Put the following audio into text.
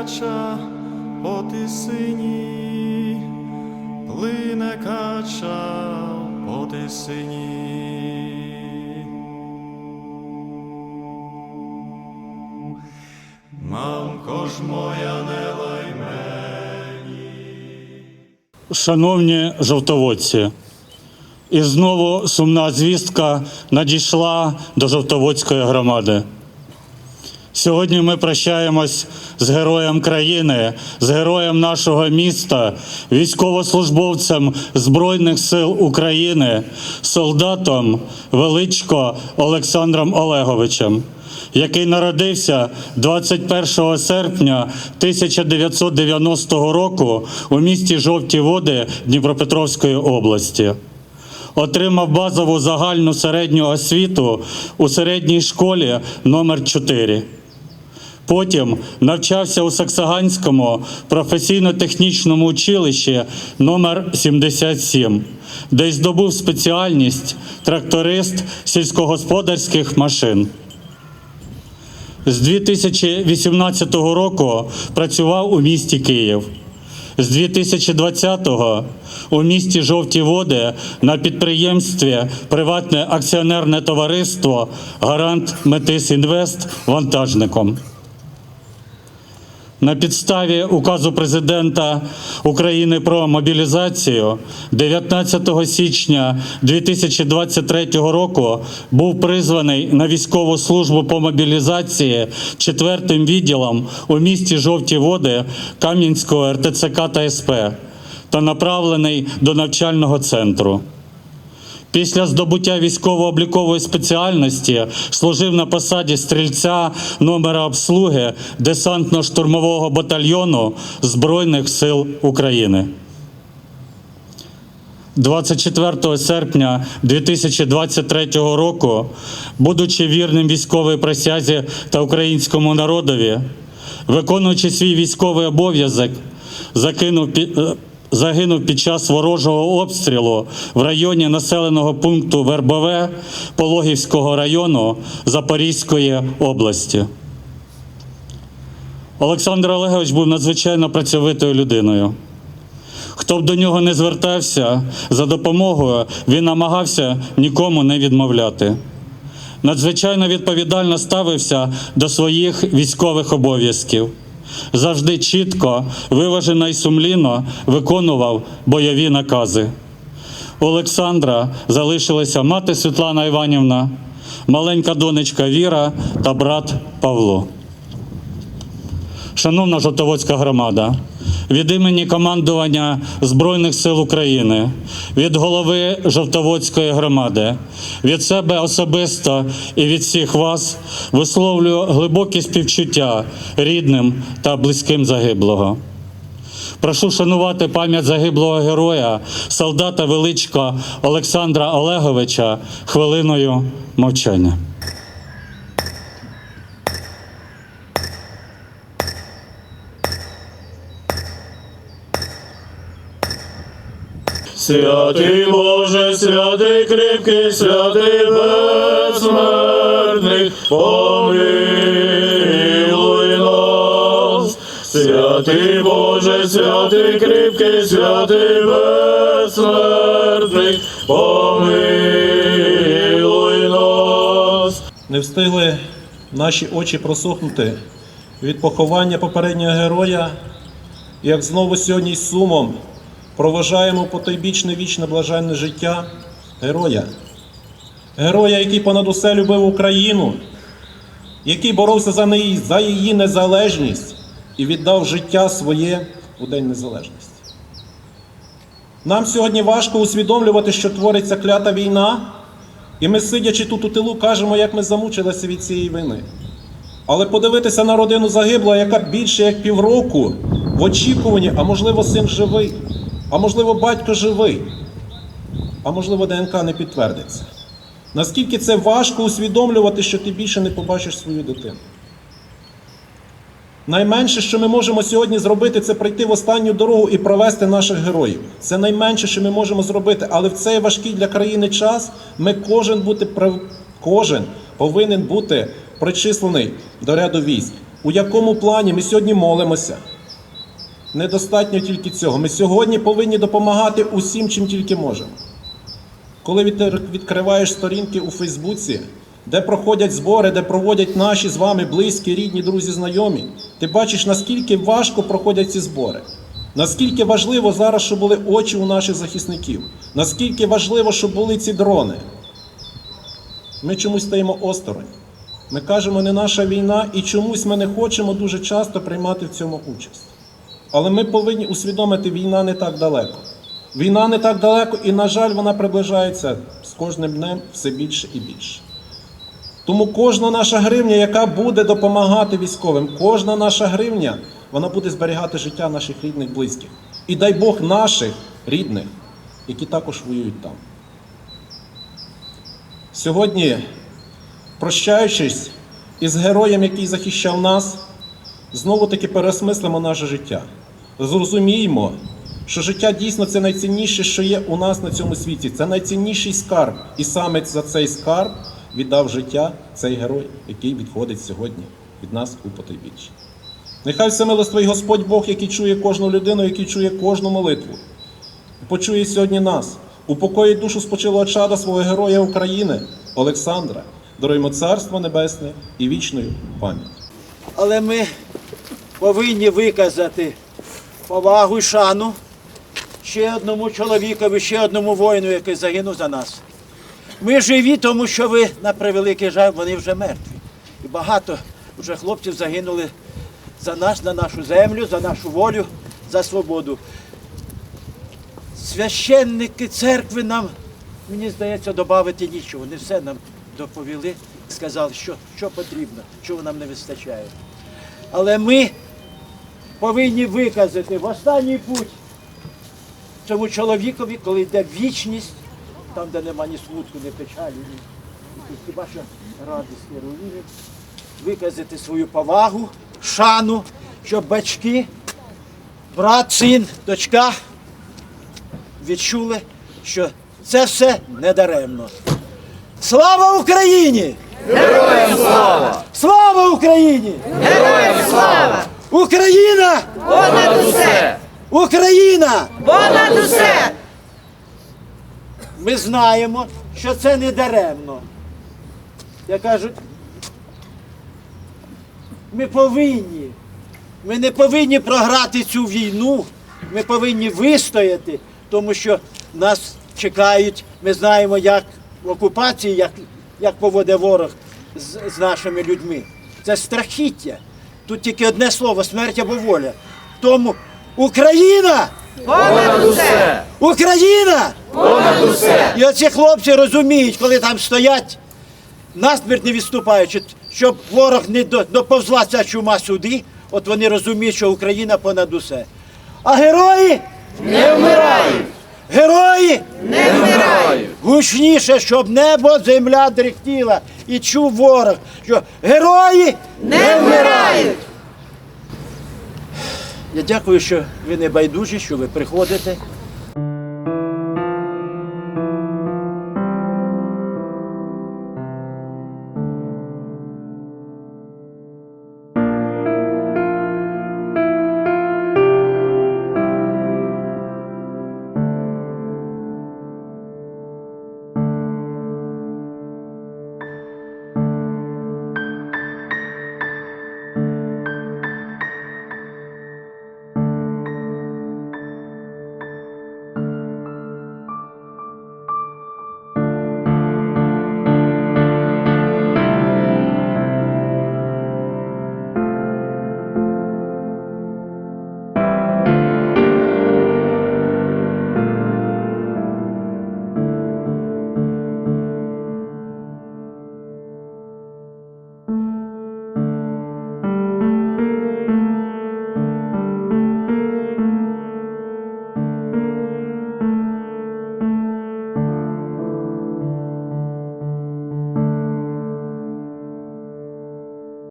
кача по тисині, плине кача по тисині. Мамко ж моя не лай. Шановні жовтоводці, і знову сумна звістка надійшла до жовтоводської громади. Сьогодні ми прощаємось з героєм країни, з героєм нашого міста, військовослужбовцем Збройних сил України, солдатом Величко Олександром Олеговичем, який народився 21 серпня 1990 року у місті Жовті Води Дніпропетровської області. Отримав базову загальну середню освіту у середній школі номер 4 Потім навчався у Саксаганському професійно-технічному училищі номер 77, де здобув спеціальність тракторист сільськогосподарських машин. З 2018 року працював у місті Київ. З 2020-го у місті Жовті Води на підприємстві Приватне акціонерне товариство Гарант Метис Інвест вантажником. На підставі указу президента України про мобілізацію 19 січня 2023 року був призваний на військову службу по мобілізації четвертим відділом у місті Жовті Води Кам'янського РТЦК та СП та направлений до навчального центру. Після здобуття військово-облікової спеціальності служив на посаді стрільця номера обслуги десантно-штурмового батальйону Збройних сил України. 24 серпня 2023 року, будучи вірним військовій присязі та українському народові, виконуючи свій військовий обов'язок, закинув е, загинув під час ворожого обстрілу в районі населеного пункту Вербове Пологівського району Запорізької області. Олександр Олегович був надзвичайно працьовитою людиною. Хто б до нього не звертався за допомогою, він намагався нікому не відмовляти. Надзвичайно відповідально ставився до своїх військових обов'язків. Завжди чітко, виважено і сумлінно виконував бойові накази. У Олександра залишилися мати Світлана Іванівна, маленька донечка Віра та брат Павло. Шановна Жовтоводська громада, від імені командування Збройних сил України, від голови Жовтоводської громади, від себе особисто і від всіх вас висловлюю глибокі співчуття рідним та близьким загиблого. Прошу шанувати пам'ять загиблого героя, солдата величка Олександра Олеговича хвилиною мовчання. Святий Боже, святий кріпкий, святий безсмертний, помилуй нас. Святий Боже, святий кріпкий, святий безсмертний, помилуй нас. Не встигли наші очі просохнути від поховання попереднього героя, як знову сьогодні з сумом проважаємо потойбічне вічне блаженне життя героя. Героя, який понад усе любив Україну, який боровся за неї, за її незалежність і віддав життя своє у День Незалежності. Нам сьогодні важко усвідомлювати, що твориться клята війна, і ми, сидячи тут у тилу, кажемо, як ми замучилися від цієї війни. Але подивитися на родину загиблого, яка більше як півроку в очікуванні, а можливо, син живий, а можливо, батько живий, а можливо, ДНК не підтвердиться. Наскільки це важко усвідомлювати, що ти більше не побачиш свою дитину. Найменше, що ми можемо сьогодні зробити, це прийти в останню дорогу і провести наших героїв. Це найменше, що ми можемо зробити. Але в цей важкий для країни час ми кожен бути кожен повинен бути причислений до ряду військ. У якому плані ми сьогодні молимося? Недостатньо тільки цього. Ми сьогодні повинні допомагати усім, чим тільки можемо. Коли від- відкриваєш сторінки у Фейсбуці, де проходять збори, де проводять наші з вами близькі, рідні, друзі, знайомі, ти бачиш, наскільки важко проходять ці збори. Наскільки важливо зараз, щоб були очі у наших захисників, наскільки важливо, щоб були ці дрони. Ми чомусь стаємо осторонь. Ми кажемо, не наша війна, і чомусь ми не хочемо дуже часто приймати в цьому участь. Але ми повинні усвідомити, війна не так далеко. Війна не так далеко, і, на жаль, вона приближається з кожним днем все більше і більше. Тому кожна наша гривня, яка буде допомагати військовим, кожна наша гривня, вона буде зберігати життя наших рідних, близьких. І дай Бог наших рідних, які також воюють там. Сьогодні, прощаючись із героєм, який захищав нас, знову таки переосмислимо наше життя. Зрозуміємо, що життя дійсно це найцінніше, що є у нас на цьому світі. Це найцінніший скарб. І саме за цей скарб віддав життя цей герой, який відходить сьогодні від нас у потайбіччі. Нехай всемилостивий Господь Бог, який чує кожну людину, який чує кожну молитву, почує сьогодні нас, упокоїть душу спочилого чада свого героя України, Олександра, даруємо Царство Небесне і вічною пам'ять. Але ми повинні виказати повагу і шану ще одному чоловікові, ще одному воїну, який загинув за нас. Ми живі, тому що ви, на превеликий жаль, вони вже мертві. І багато вже хлопців загинули за нас, на нашу землю, за нашу волю, за свободу. Священники церкви нам, мені здається, додати нічого. Вони все нам доповіли, сказали, що, що потрібно, чого нам не вистачає. Але ми повинні виказати в останній путь цьому чоловікові, коли йде вічність, там, де нема ні смутку, ні печалі, ні, хіба що радість і руїни, виказати свою повагу, шану, щоб батьки, брат, син, дочка відчули, що це все недаремно. Слава Україні! Героям слава! Слава Україні! Героям слава! Україна! Понад усе! Україна! Понад усе! Ми знаємо, що це не даремно. Як кажуть, ми повинні. Ми не повинні програти цю війну. Ми повинні вистояти, тому що нас чекають. Ми знаємо, як в окупації, як, як поводить ворог з, з нашими людьми. Це страхіття. Тут тільки одне слово смерть або воля. Тому Україна! Понад усе! Україна! Понад усе! І оці хлопці розуміють, коли там стоять, насмерть не відступаючи, щоб ворог не до- доповзла ця чума сюди, от вони розуміють, що Україна понад усе. А герої Не вмирають! Герої Не вмирають! гучніше, щоб небо, земля дрихтіла і чув ворог, що герої Не вмирають! Я дякую, що ви не байдужі, що ви приходите.